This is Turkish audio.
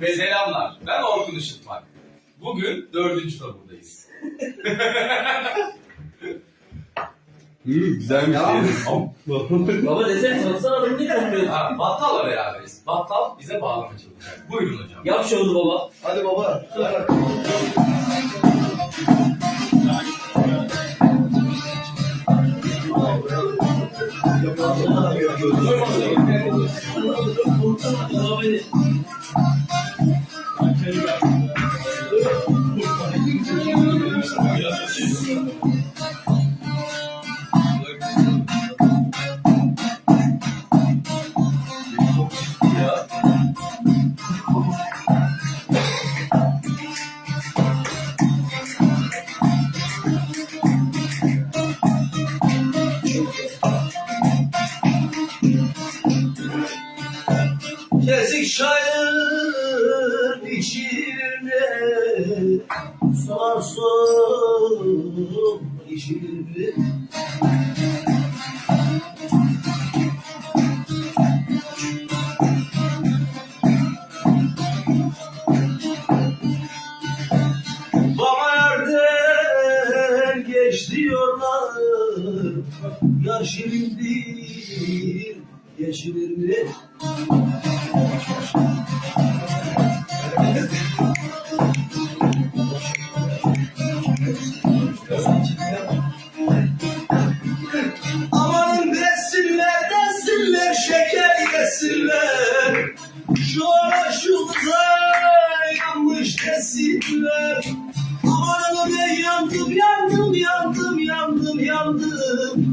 Ve selamlar. Ben Orkun Işıtmak. Bugün dördüncü taburdayız. güzelmiş. Baba desene tanısana adamı niye tanımıyorsun? Ha, Battal'la beraberiz. Battal bize bağlama çalacak. Buyurun hocam. Yap şovunu baba. Hadi baba. Beni. Der sich scheiden Sarsın içine Bana yerden geç diyorlar Yar şirindir Geçilir mi? Amanın desinler desinler şeker yesinler. Şu ara şu kıza yanmış desinler. Amanın ben yandım yandım yandım yandım yandım